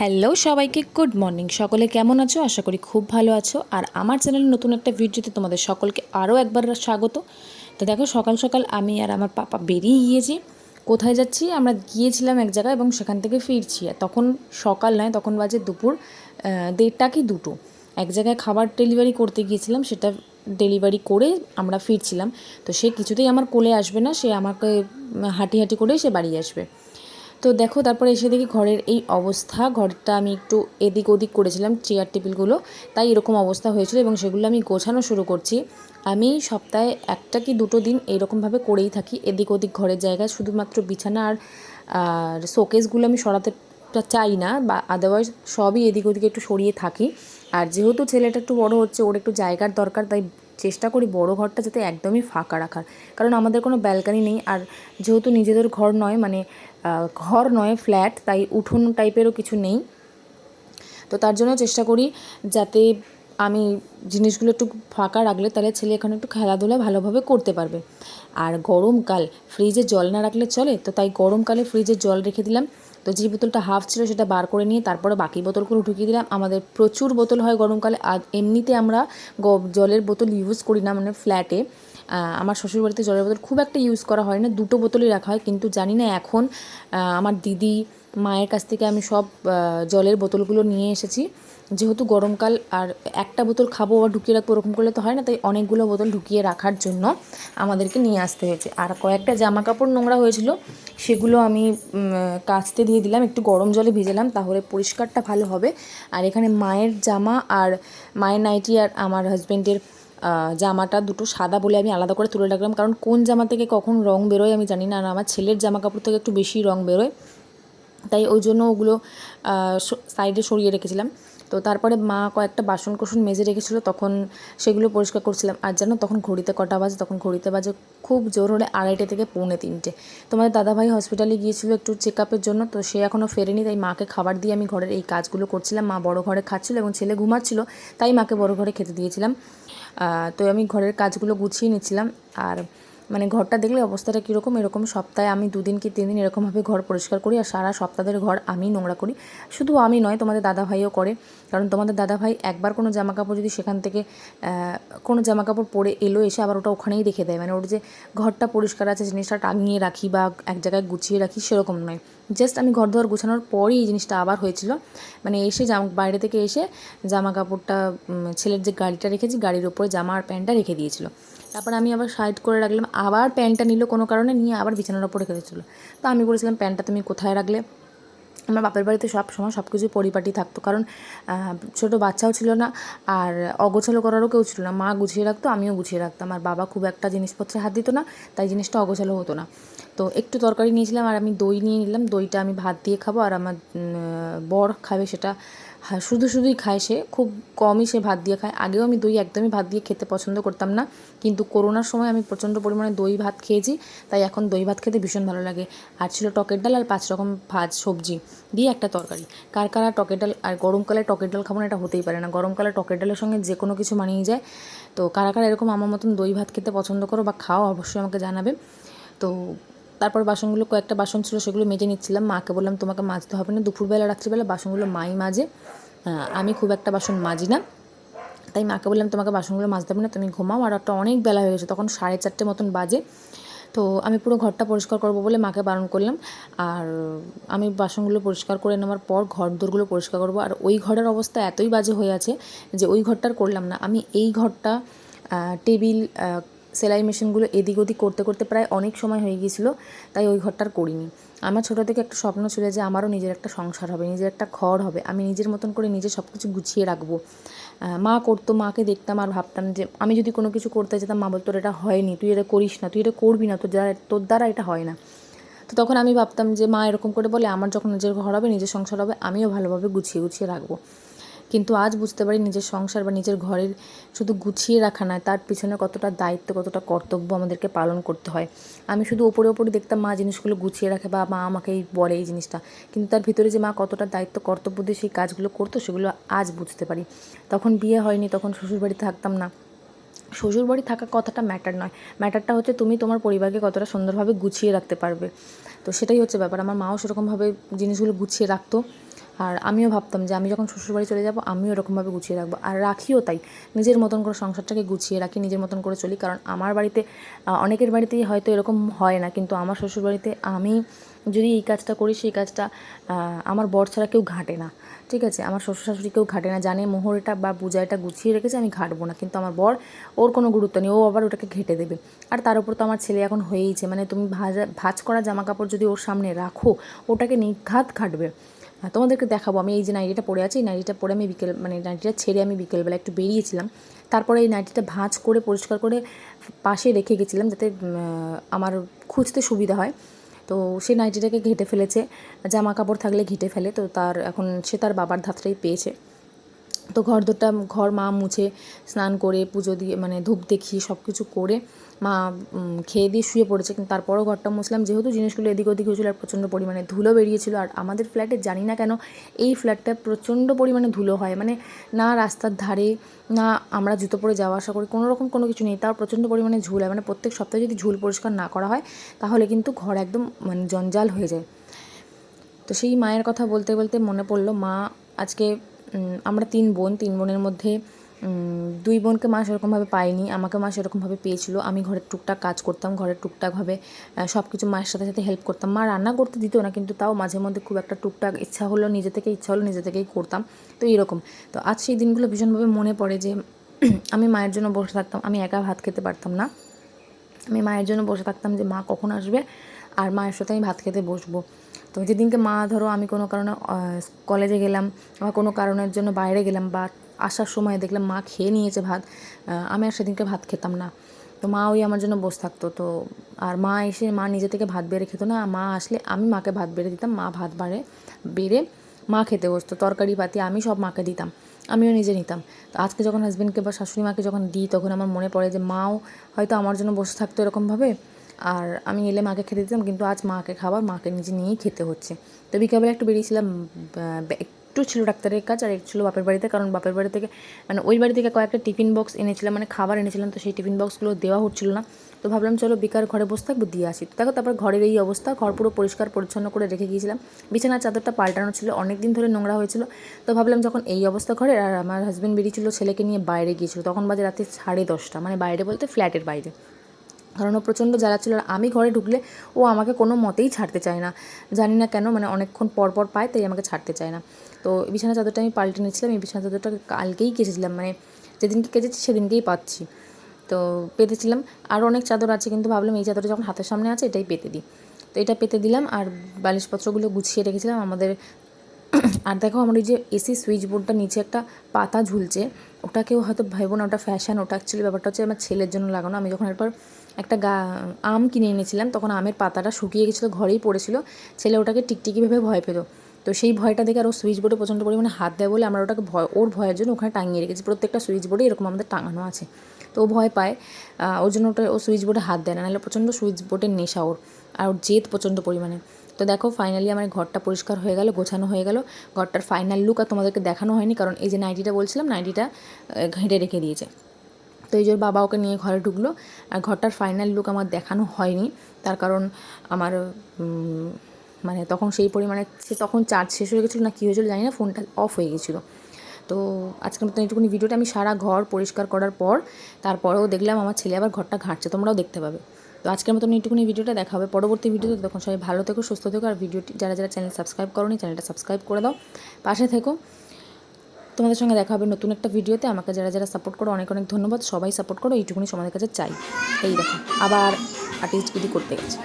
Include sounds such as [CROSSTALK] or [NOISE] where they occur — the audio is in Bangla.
হ্যালো সবাইকে গুড মর্নিং সকলে কেমন আছো? আশা করি খুব ভালো আছো। আর আমার চ্যানেলে নতুন একটা ভিডিওতে তোমাদের সকলকে আরও একবার স্বাগত। তো দেখো, সকাল সকাল আমি আর আমার পাপা বেরিয়ে গিয়েছি। কোথায় যাচ্ছি? আমরা গিয়েছিলাম এক জায়গায় এবং সেখান থেকে ফিরছি। আর তখন সকাল নয়, তখন বাজে দুপুর দেড়টা কি দুটো। এক জায়গায় খাবার ডেলিভারি করতে গিয়েছিলাম, সেটা ডেলিভারি করে আমরা ফিরছিলাম। তো সে কিছুতেই আমার কোলে আসবে না, সে আমাকে হাঁটি হাঁটি করে সে বাড়ি আসবে। তো দেখো, তারপরে এসে দেখি ঘরের এই অবস্থা। ঘরটা আমি একটু এদিক ওদিক করেছিলাম চেয়ার টেবিলগুলো তাই এরকম অবস্থা হয়েছিল এবং সেগুলো আমি গোছানো শুরু করছি। আমি সপ্তাহে একটা কি দুটো দিন এরকমভাবে করেই থাকি, এদিক ওদিক ঘরের জায়গায়। শুধুমাত্র বিছানা আর আর শোকেসগুলো আমি সরাতে চাই না, বা আদারওয়াইজ সবই এদিক ওদিকে একটু সরিয়ে থাকি। আর যেহেতু ছেলেটা একটু বড় হচ্ছে, ওর একটু জায়গার দরকার, তাই চেষ্টা করি বড় ঘরটা যাতে একদমই ফাঁকা রাখার। কারণ আমাদের কোনো ব্যালকানি নেই আর যেহেতু নিজেদের ঘর নয় মানে ঘর নয়, ফ্ল্যাট, তাই উঠোন টাইপেরও কিছু নেই। তো তার জন্য চেষ্টা করি যাতে আমি জিনিসগুলো একটু ফাঁকা রাখলে তাহলে ছেলে এখানে একটু খেলাধুলা ভালোভাবে করতে পারবে। আর গরমকাল, ফ্রিজে জল না রাখলে চলে? তো তাই গরমকালে ফ্রিজে জল রেখে দিলাম। তো যে বোতলটা হাফ ছিল সেটা বার করে নিয়ে তারপরে বাকি বোতলগুলো ঢুকিয়ে দিলাম। আমাদের প্রচুর বোতল হয় গরমকালে। আর এমনিতে আমরা জলের বোতল ইউজ করি না মানে ফ্ল্যাটে আমার শ্বশুরবাড়িতে জলের বোতল খুব একটা ইউজ করা হয় না, দুটো বোতলই রাখা হয়। কিন্তু জানি না এখন আমার দিদি, মায়ের কাছ থেকে আমি সব জলের বোতলগুলো নিয়ে এসেছি। যেহেতু গরমকাল আর একটা বোতল খাব আবার ঢুকিয়ে রাখব ওরকম করলে তো হয় না, তাই অনেকগুলো বোতল ঢুকিয়ে রাখার জন্য আমাদেরকে নিয়ে আসতে হয়েছে। আর কয়েকটা জামা কাপড় নোংরা হয়েছিল, সেগুলো আমি কাচতে দিয়ে দিলাম, একটু গরম জলে ভিজালাম, তাহলে পরিষ্কারটা ভালো হবে। আর এখানে মায়ের জামা আর মায়ের নাইটি আর আমার হাজব্যান্ডের জামাটা দুটো সাদা বলে আমি আলাদা করে তুলে রাখলাম। কারণ কোন জামা থেকে কখন রং বেরোয় আমি জানি না, আর আমার ছেলের জামা কাপড় থেকে একটু বেশি রং বেরোয়। তাই ওই জন্য ওগুলো সাইডে সরিয়ে রেখেছিলাম। তো তারপরে মা কয়েকটা বাসন কোসন মেজে রেখেছিলো, তখন সেগুলো পরিষ্কার করছিলাম। আর জানো, তখন ঘড়িতে কটা বাজে, তখন ঘড়িতে বাজে খুব জোর হলে আড়াইটে থেকে পৌনে তিনটে। তোমাদের দাদাভাই হসপিটালে গিয়েছিল একটু চেক আপের জন্য, তো সে এখনও ফেরেনি, তাই মাকে খাবার দিয়ে আমি ঘরের এই কাজগুলো করছিলাম। মা বড় ঘরে খাচ্ছিল এবং ছেলে ঘুমাচ্ছিল, তাই মাকে বড় ঘরে খেতে দিয়েছিলাম। তো আমি ঘরের কাজগুলো গুছিয়ে নিচ্ছিলাম। আর মানে ঘরটা দেখলে অবস্থাটা কীরকম, এরকম সপ্তাহে আমি দুদিন কি তিন দিন এরকমভাবে ঘর পরিষ্কার করি আর সারা সপ্তাহের ঘর আমি নোংরা করি। শুধু আমি নয়, তোমাদের দাদা ভাইও করে। কারণ তোমাদের দাদা ভাই একবার কোনো জামাকাপড় যদি সেখান থেকে কোনো জামা কাপড় পরে এলো, এসে আবার ওটা ওখানেই রেখে দেয়। মানে ওর যে ঘরটা পরিষ্কার আছে, জিনিসটা টাঙিয়ে রাখি বা এক জায়গায় গুছিয়ে রাখি সেরকম নয়। জাস্ট আমি ঘর দুয়ার গোছানোর পরই এই জিনিসটা আবার হয়েছিল। মানে এসে জামা, বাইরে থেকে এসে জামা কাপড়টা ছেলের যে গাড়িটা রেখেছি, গাড়ির ওপরে জামা আর প্যান্টটা রেখে দিয়েছিল। তারপর আমি আবার সাইড করে রাখলাম। আবার প্যান্টটা নিল কোনো কারণে, নিয়ে আবার বিছানার ওপরে রেখে দিয়েছিলো। তো আমি বলেছিলাম, প্যান্টটা তুমি কোথায় রাখলে? আমার বাপের বাড়িতে সব সময় সব কিছু পরিপাটি থাকতো। কারণ ছোট বাচ্চাও ছিল না আর অগোছালো করারও কেউ ছিল না। মা গুছিয়ে রাখতো, আমিও গুছিয়ে রাখতাম। আর বাবা খুব একটা জিনিসপত্রে হাত দিত না, তাই জিনিসটা অগোছালো হতো না। তো একটু তরকারি নিয়েছিলাম আর আমি দই নিয়ে নিলাম। দইটা আমি ভাত দিয়ে খাব আর আমার বর খাবে সেটা শুধু শুধুই খায় সে, খুব কমই সে ভাত দিয়ে খায়। আগেও আমি দই একদমই ভাত দিয়ে খেতে পছন্দ করতাম না, কিন্তু করোনার সময় আমি প্রচণ্ড পরিমাণে দই ভাত খেয়েছি, তাই এখন দই ভাত খেতে ভীষণ ভালো লাগে। আর ছিল টকের ডাল আর পাঁচ রকম ভাত, সবজি দিয়ে একটা তরকারি। কার কারা টকের ডাল, আর গরমকালে টকের ডাল খাব না, এটা হতেই পারে না। গরমকালে টকের ডালের সঙ্গে যে কোনো কিছু মানিয়ে যায়। তো কারা কারা এরকম আমার মতন দই ভাত খেতে পছন্দ করো বা খাও, অবশ্যই আমাকে জানাবে। তো তারপর বাসনগুলো, কয়েকটা বাসন ছিল, সেগুলো মেজে নিচ্ছিলাম। মাকে বললাম, তোমাকে মাজতে হবে না। দুপুরবেলা, রাত্রিবেলা বাসনগুলো মাই মাজে আমি খুব একটা বাসন মাজি না। তাই মাকে বললাম, তোমাকে বাসনগুলো মাজতে হবে না, তুমি ঘুমাও। আর একটা অনেক বেলা হয়ে গেছে, তখন সাড়ে চারটে মতন বাজে। তো আমি পুরো ঘরটা পরিষ্কার করব বলে মাকে বারণ করলাম। আর আমি বাসনগুলো পরিষ্কার করে নেওয়ার পর ঘর দোরগুলো পরিষ্কার করব। আর ওই ঘরের অবস্থা এতই বাজে হয়ে আছে যে ওই ঘরটার করলাম না। আমি এই ঘরটা টেবিল সেলাই মেশিনগুলো এদিক ওদিক করতে করতে প্রায় অনেক সময় হয়ে গিয়েছিল, তাই ওই ঘরটার করিনি। আমার ছোটো থেকে একটা স্বপ্ন ছিল যে আমারও নিজের একটা সংসার হবে, নিজের একটা ঘর হবে। আমি নিজের মতন করে নিজে সব কিছু গুছিয়ে রাখব। মা করতো, মাকে দেখতাম আর ভাবতাম যে আমি যদি কোনো কিছু করতে যেতাম, মা বলতো "তোর এটা হয়নি, তুই এটা করিস না, তুই এটা করবি না, তোর দ্বারা তোর দ্বারা এটা হয় না। তো তখন আমি ভাবতাম যে মা এরকম করে বলে, আমার যখন নিজের ঘর হবে, নিজের সংসার হবে, আমিও ভালোভাবে গুছিয়ে গুছিয়ে রাখব। কিন্তু আজ বুঝতে পারি নিজের সংসার বা নিজের ঘরের শুধু গুছিয়ে রাখা নয়, তার পিছনে কতটা দায়িত্ব, কতটা কর্তব্য আমাদেরকে পালন করতে হয়। আমি শুধু ওপরে ওপরে দেখতাম মা জিনিসগুলো গুছিয়ে রাখে বা মা আমাকে বলে এই জিনিসটা। কিন্তু তার ভিতরে যে মা কতটা দায়িত্ব, কর্তব্য দিয়ে সেই কাজগুলো করতো, সেগুলো আজ বুঝতে পারি। তখন বিয়ে হয়নি, তখন শ্বশুরবাড়িতে থাকতাম না। শ্বশুরবাড়ি থাকা কথাটা ম্যাটার নয়। ম্যাটারটা হচ্ছে তুমি তোমার পরিবারকে কতটা সুন্দরভাবে গুছিয়ে রাখতে পারবে। তো সেটাই হচ্ছে ব্যাপার। আমার মাও সেরকমভাবে জিনিসগুলো গুছিয়ে রাখতো। আর আমিও ভাবতাম যে আমি যখন শ্বশুরবাড়ি চলে যাব, আমিও এরকমভাবে গুছিয়ে রাখব। আর রাখিও তাই। নিজের মতন করে সংসারটাকে গুছিয়ে রাখি, নিজের মতন করে চলি। কারণ আমার বাড়িতে অনেকের বাড়িতেই হয়তো এরকম হয় না। কিন্তু আমার শ্বশুরবাড়িতে আমি যদি এই কাজটা করি, সেই কাজটা আমার বর ছাড়া কেউ ঘাটে না। ঠিক আছে? আমার শ্বশুর শাশুড়ি কেউ ঘাটে না। জানে মোহরটা বা পূজাটা গুছিয়ে রেখেছে, আমি ঘাটবো না। কিন্তু আমার বর, ওর কোনো গুরুত্ব নেই। ও আবার ওটাকে ঘেটে দেবে। আর তার উপর তো আমার ছেলে এখন হয়েইছে। মানে তুমি ভাজা, ভাজ করা জামা কাপড় যদি ওর সামনে রাখো, ওটাকে নিঘাত ঘাটবে। তোমাদেরকে দেখাবো। আমি এই যে নাইটিটা পরে আছি, এই নাইটিটা পরে আমি বিকেল মানে নাইটিটা ছেড়ে আমি বিকেলবেলা একটু বেরিয়েছিলাম। তারপরে এই নাইটিটা ভাঁজ করে, পরিষ্কার করে পাশে রেখে গেছিলাম যাতে আমার খুঁজতে সুবিধা হয়। তো সে নাইটিটাকে ঘেঁটে ফেলেছে। জামা কাপড় থাকলে ঘেঁটে ফেলে, তো তার এখন, সে তার বাবার ধাতটাই পেয়েছে। তো ঘর দোরটা ঘর মা মুছে স্নান করে পুজো দিয়ে মানে ধূপ দেখিয়ে সব কিছু করে মা খেয়ে দিয়ে শুয়ে পড়েছে। কিন্তু তারপরও ঘরটা মুছলাম। যেহেতু জিনিসগুলো এদিক ওদিক হয়েছিল আর প্রচণ্ড পরিমাণে ধুলো বেরিয়েছিল, আর আমাদের ফ্ল্যাটে জানি না কেন এই ফ্ল্যাটটা প্রচণ্ড পরিমাণে ধুলো হয়। মানে না রাস্তার ধারে, না আমরা জুতো পরে যাওয়া আসা করি কোনো রকম কোনো কিছু নেই। তাও প্রচণ্ড পরিমাণে ঝুল হয়। মানে প্রত্যেক সপ্তাহে যদি ঝুল পরিষ্কার না করা হয়, তাহলে কিন্তু ঘর একদম মানে জঞ্জাল হয়ে যায়। তো সেই মায়ের কথা বলতে বলতে মনে পড়ল, মা, আজকে আমরা তিন বোন, তিন বোনের মধ্যে দুই বোনকে মা সেরকমভাবে পায়নি, আমাকে মা সেরকমভাবে পেয়েছিল। আমি ঘরের টুকটাক কাজ করতাম, ঘরের টুকটাকভাবে সব কিছু মায়ের সাথে সাথে হেল্প করতাম। মা রান্না করতে দিত না, কিন্তু তাও মাঝে মধ্যে খুব একটা টুকটাক ইচ্ছা হলো, নিজে থেকে ইচ্ছা হলো, নিজে থেকেই করতাম। তো এরকম। তো আজ সেই দিনগুলো ভীষণভাবে মনে পড়ে যে, [CLEARS THROAT] আমি মায়ের জন্য বসে থাকতাম, আমি একা ভাত খেতে পারতাম না। আমি মায়ের জন্য বসে থাকতাম যে, মা কখন আসবে? আর মায়ের সাথে আমি ভাত খেতে বসবো। তো যেদিনকে মা, ধরো আমি কোনো কারণে কলেজে গেলাম বা কোনো কারণের জন্য বাইরে গেলাম বা আসার সময় দেখলাম মা খেয়ে নিয়েছে ভাত আমি আর সেদিনকে ভাত খেতাম না। তো মা ওই আমার জন্য বসে থাকতো। তো আর মা এসে, মা নিজে থেকে ভাত বেড়ে খেতো না, মা আসলে আমি মাকে ভাত বেড়ে দিতাম, মা ভাত বাড়ে, বেড়ে মা খেতে বসতো। তরকারি, পাতি আমি সব মাকে দিতাম, আমিও নিজে নিতাম। তো আজকে যখন হাজবেন্ডকে বা শাশুড়ি মাকে যখন দিই, তখন আমার মনে পড়ে যে মাও হয়তো আমার জন্য বসে থাকতো এরকমভাবে। আর আমি এলে মাকে খেতে দিতাম, কিন্তু আজ মাকে খাবার মাকে নিজে নিয়েই খেতে হচ্ছে। তো বিকালবেলা একটু বেরিয়েছিলাম একটু ছিল ডাক্তারের কাজ আর একটু ছিল বাপের বাড়িতে, কারণ বাপের বাড়ি থেকে মানে ওই বাড়ি থেকে কয়েকটা টিফিন বক্স এনেছিলাম মানে খাবার এনেছিলাম, তো সেই টিফিন বক্সগুলো দেওয়া হচ্ছিল না। তো ভাবলাম চলো বিকার ঘরে বসে থাকব, দিয়ে আসি। দেখো তারপর ঘরের এই অবস্থা, ঘর পুরো পরিষ্কার পরিচ্ছন্ন করে রেখে গিয়েছিলাম। বিছানার চাদরটা পাল্টানো ছিল অনেক দিন ধরে নোংরা হয়েছিল। তো ভাবলাম যখন এই অবস্থা ঘরে, আর আমার হাজব্যান্ড বেরিয়েছিল, ছেলেকে নিয়ে বাইরে গিয়েছিল, তখন বাজে রাতে সাড়ে দশটা মানে বাইরে বলতে ফ্ল্যাটের বাইরে। কারণ ও প্রচণ্ড জ্বালা ছিল আর আমি ঘরে ঢুকলে ও আমাকে কোনো মতেই ছাড়তে চায় না। জানি না কেন মানে অনেকক্ষণ পর পর পায়, তাই আমাকে ছাড়তে চায় না। তো বিছানা চাদরটা আমি পাল্টে নিয়েছিলাম, এই বিছানা চাদরটা কালকেই কেচেছিলাম মানে যেদিনকে কেচেছি সেদিনকেই পাচ্ছি। তো পেতেছিলাম আরও অনেক চাদর আছে, কিন্তু ভাবলাম এই চাদরটা যখন হাতের সামনে আছে এটাই পেতে দিই। তো এটা পেতে দিলাম আর বালিশপত্রগুলো গুছিয়ে রেখেছিলাম, আমাদের আর দেখো আমার ওই যে এসি সুইচ বোর্ডটা নিচে একটা পাতা ঝুলছে, ওটাকেও হয়তো ভাইবো না, ওটা ফ্যাশন ওটা অ্যাকচুয়ালি ব্যাপারটা হচ্ছে আমার ছেলের জন্য লাগানো, আমি যখন একবার একটা গা, আম কিনে এনেছিলাম, তখন আমের পাতাটা শুকিয়ে গেছিল, ঘরেই পড়েছিল। ছেলে ওটাকে টিকটিকি ভেবে ভয় পেত। তো সেই ভয়টা দেখে আর ও সুইচ বোর্ডে প্রচণ্ড পরিমাণে হাত দেয় বলে আমরা ওটাকে ভয়, ওর ভয়ের জন্য ওখানে টাঙিয়ে রেখেছি। প্রত্যেকটা সুইচ বোর্ডে এরকম আমাদের টাঙানো আছে। তো ও ভয় পায় ওর জন্য ওটা, ও সুইচ বোর্ডে হাত দেয় না, নাহলে প্রচণ্ড সুইচ বোর্ডের নেশা ওর, আর ওর জেদ প্রচণ্ড পরিমাণে। তো দেখো ফাইনালি আমার ঘরটা পরিষ্কার হয়ে গেল, গোছানো হয়ে গেল। ঘরটার ফাইনাল লুক আর তোমাদেরকে দেখানো হয়নি, কারণ এই যে নাইটিটা বলছিলাম নাইটিটা ঘেঁটে রেখে দিয়েছে। তো এই যে ওর বাবা ওকে নিয়ে ঘরে ঢুকলো। আর ঘরটার ফাইনাল লুক আমার দেখানো হয়নি। তার কারণ আমার মানে তখন সেই পরিমাণে সে তখন চার্জ শেষ হয়ে গেছিল না কী হয়েছিলো জানি না ফোনটা অফ হয়ে গেছিল। তো আজকের মতন এইটুকুনি ভিডিওটা আমি সারা ঘর পরিষ্কার করার পর, তারপরেও দেখলাম আমার ছেলে আবার ঘরটা ঘাঁটছে, তোমরাও দেখতে পাবে। তো আজকের মতন এইটুকুনি ভিডিওটা দেখা হবে পরবর্তী ভিডিওতে তখন সবাই ভালো থেকো, সুস্থ থেকো। আর ভিডিওটি যারা যারা চ্যানেল সাবস্ক্রাইব করো চ্যানেলটা সাবস্ক্রাইব করে দাও। পাশে থেকো। তোমাদের সঙ্গে দেখা হবে নতুন একটা ভিডিওতে। আমাকে যারা যারা সাপোর্ট করো, অনেক অনেক ধন্যবাদ। সবাই সাপোর্ট করো, এইটুকুনি তোমাদের কাছে চাই। এই দেখো, আবার আর্টিস্ট করতে গেছে।